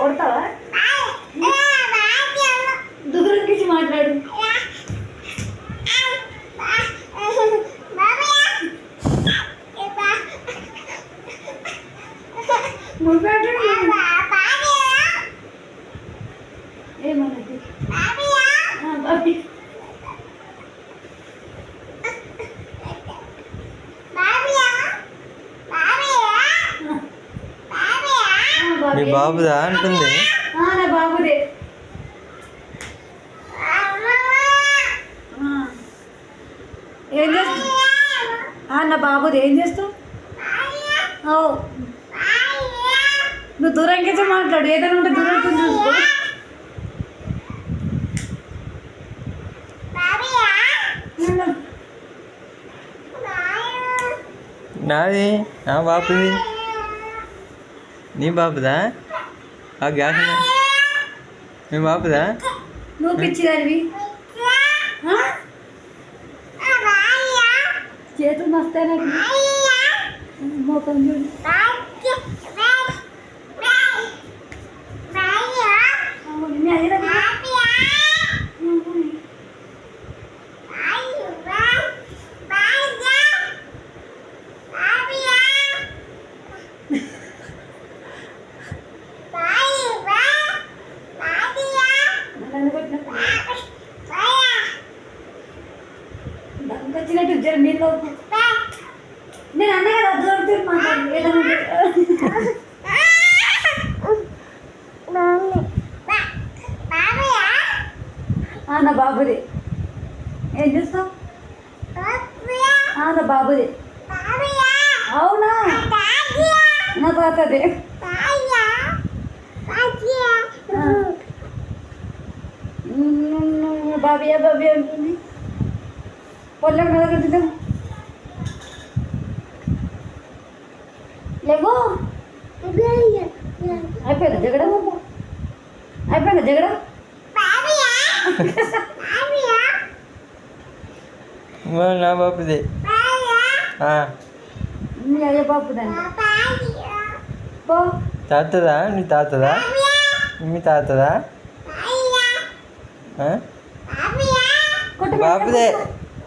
కొడతావా దూరంకించి మాట్లాడు నువ్వు మీ బాబుదా అంటుంది. బాబుదే. ఏం చేస్తావు నా బాబుది. ఏం చేస్తావు ఓ. నువ్వు దూరంకించి మాట్లాడు. ఏదైనా ఉంటే దూరం చూసుకో. నాది నా బాబుది. నీ బాబుదా ఆ గ్యాస్. మీ బాబుదా నువ్వు పిచ్చిదానివి ఆ? చేతులు మస్తాయి నాకు మోకం చూడు జర నీళ్ళు నేను అన్న కదా దూరంతో మాట్లాడు. ఏదైనా ఉంటే. ఆ, నా బాబుది. ఏం చేస్తావు? ఆ, నా బాబుది. అవునా? నా తాతది. బాబియా? బాబీ అంటుంది పొలం కదా కట్టుదాం లేవు అయిపోయిందా జగడ అయిపోయిందా జగడ మా నా బాబుది ఆ, మీ అయ్య బాబు దాన్ని పో తాతదా నీ తాతదా మీ తాతదా ఆ?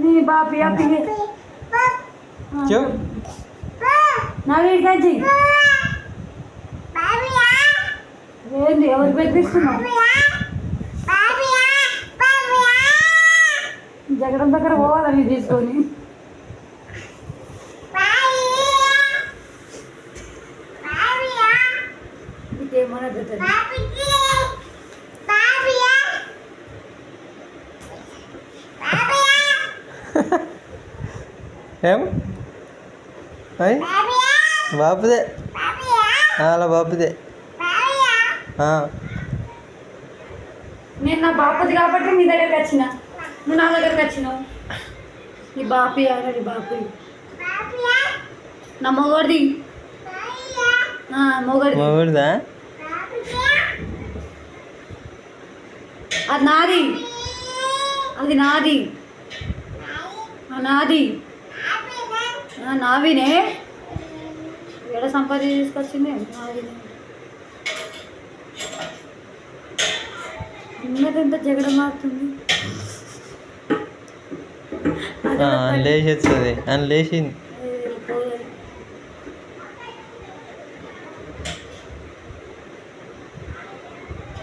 నీ బాబీ అప్పిగి చెప్ నా వీడికి వచ్చి ఏంది ఎవరు బెదిరిస్తున్నావు జగడం దగ్గర పోవాలా మీరు తీసుకొని ఏం? ఆ, అలా బాబుదే ఆ. నేను నా బాపది కాబట్టి మీ దగ్గరికి వచ్చిన. నువ్వు నా దగ్గరికి వచ్చినావు. నీ బాపి ఆయన నీ బాపి. నా మొగడిది. మొగడి అది నాది. అది నాది. ఆ, నాది. నావినే. ఎక్కడ సంపాదించి తీసుకొచ్చింది. నాది ఉన్నదంతా జగడ మారుతుంది అని లేచి వస్తుంది అని లేచింది.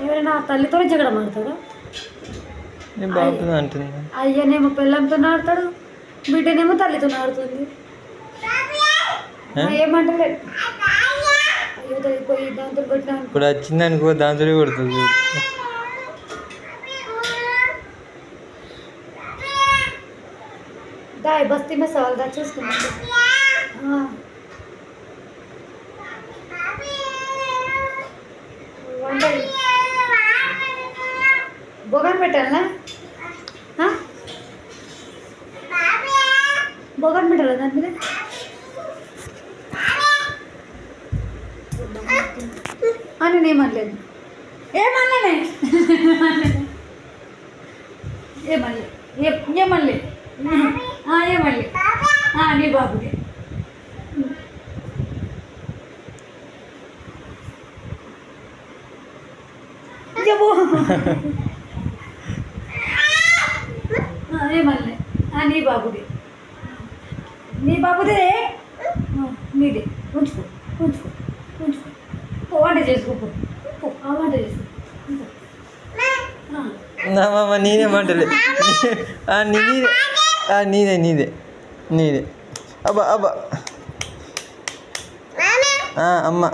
ఎవరైనా ఆ తల్లితోనే జగడ అంటుంది అయ్యనేమో పిల్లంతో ఆడతాడు. బిడ్డనేమో తల్లితో ఆడుతుంది. ఏమంటలే ఇప్పుడు వచ్చింది అనుకో దాంతో కొడుతుంది దాయ్ బస్తీ మీద సవాల్ దా చూసుకున్నాను బొగన్ పెట్టాలనా బొగన్ పెట్టాలా దాని మీద అని నేనేమనలేదు ఏమనలే ఏమనలే ఏ- ఏమనలే ఆ, ఏమనలే ఆ, నీ బాబుకి చెప్పు ఆ, ఏమనలే ఆ, నీ బాబుది నీ బాబుదే ఆ, నీదే ఉంచుకో ఉంచుకో ఉంచుకో ஆமாம் நீனே மாட்டல ஆ நீ நீதே ஆ நீதே நீதே நீதே அப்பா அப்பா. ஆ அம்மா.